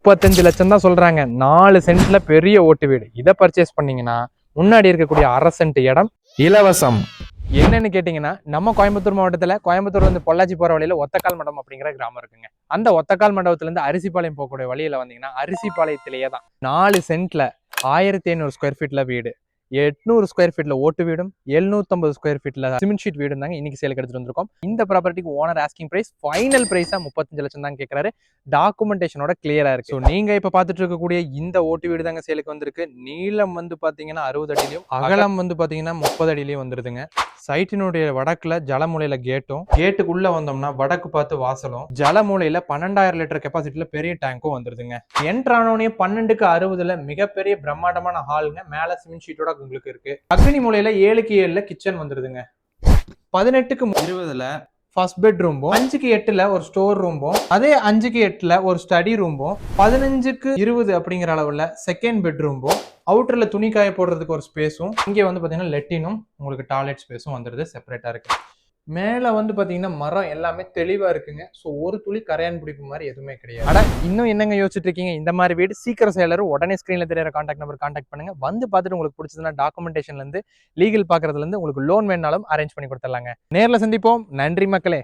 முப்பத்தஞ்சு லட்சம் தான் சொல்றாங்க. நாலு சென்ட்ல பெரிய ஓட்டு வீடு. இதை பர்ச்சேஸ் பண்ணீங்கன்னா முன்னாடி இருக்கக்கூடிய அரை சென்ட் இடம் இலவசம். என்னன்னு கேட்டிங்கன்னா நம்ம கோயம்புத்தூர் மாவட்டத்தில் கோயம்புத்தூர் வந்து பொள்ளாச்சி போகிற வழியில ஒத்தக்கால் மண்டபம் அப்படிங்கிற கிராமம் இருக்குங்க. அந்த ஒத்தக்கால் மண்டபத்துலேருந்து அரிசிப்பாளையம் போகக்கூடிய வழியில வந்தீங்கன்னா அரிசிப்பாளையத்திலேயே தான். நாலு சென்ட்ல ஆயிரத்தி ஐநூறு ஸ்கொயர் ஃபீட்ல வீடு. எட்நூறு ஸ்கொயர் ஃபீட்ல ஓட்டு வீடும் எழுநூத்தம்பது ஸ்கொயர் ஃபீட்ல சிமெண்ட் ஷீட் வீடும் தாங்க இன்னைக்கு சேலுக்கு எடுத்துட்டு வந்திருக்கோம். இந்த ப்ராப்பர்ட்டிக்கு ஓனர் ஆஸ்கிங் பிரைஸ் ஃபைனல் பிரைஸா முப்பத்தஞ்சு லட்சம் தான் கேட்கறாரு டாக்குமெண்டேஷனோட கிளியரா இருக்கு. ஸோ நீங்க இப்ப பாத்துட்டு இருக்கக்கூடிய இந்த ஓட்டு வீடு தாங்க சேலுக்கு வந்திருக்கு. நீளம் வந்து பாத்தீங்கன்னா அறுபது அடியிலையும் அகலம் வந்து பாத்தீங்கன்னா முப்பது அடியிலையும் வந்துருதுங்க. சைட்டினுடைய வடக்குல ஜலமூலையில கேட்டும் கேட்டுக்குள்ள வந்தோம்னா வடக்கு பார்த்து வாசலும் ஜலமூலையில பன்னெண்டாயிரம் லிட்டர் கெப்பாசிட்டில பெரிய டேங்க்கும் வந்துருதுங்க. என்ட்ரானோனே பன்னெண்டுக்கு அறுபதுல மிகப்பெரிய பிரம்மாண்டமான ஹாலுங்க மேல சிமெண்ட் ஷீட்டோட உங்களுக்கு இருக்கு. அக்னி மூலையில ஏழுக்கு ஏழுல கிச்சன் வந்துருதுங்க. பதினெட்டுக்கு இருபதுல ஃபர்ஸ்ட் பெட்ரூமும் அஞ்சுக்கு எட்டுல ஒரு ஸ்டோர் ரூமும் அதே அஞ்சுக்கு எட்டுல ஒரு ஸ்டடி ரூமும் பதினஞ்சுக்கு இருபது அப்படிங்கிற அளவுல செகண்ட் பெட்ரூமும் அவுட்டர்ல துணி காய போடுறதுக்கு ஒரு ஸ்பேஸும் இங்கே வந்து பாத்தீங்கன்னா லெட்டினும் உங்களுக்கு டாய்லெட் ஸ்பேஸும் வந்துருது செப்பரேட்டா இருக்கு. மேலே வந்து பார்த்தீங்கன்னா மரம் எல்லாமே தெளிவாக இருக்குங்க. ஸோ ஒரு துளி கரையான் பிடிப்பு மாதிரி எதுவுமே கிடையாது. அட இன்னும் என்னங்க யோசிச்சுட்டு இருக்கீங்க? இந்த மாதிரி வீடு சீக்கிரம் சேலர் உடனே ஸ்க்ரீனில் தெரியற காண்டாக்ட் நம்பர் காண்டாக்ட் பண்ணுங்க. வந்து பார்த்துட்டு உங்களுக்கு பிடிச்சதுன்னா டாக்குமெண்டேஷன்லேருந்து லீகல் பார்க்குறதுலேருந்து உங்களுக்கு லோன் வேணாலும் அரேஞ்ச் பண்ணி கொடுத்துடலாங்க. நேரில் சந்திப்போம். நன்றி மக்களே.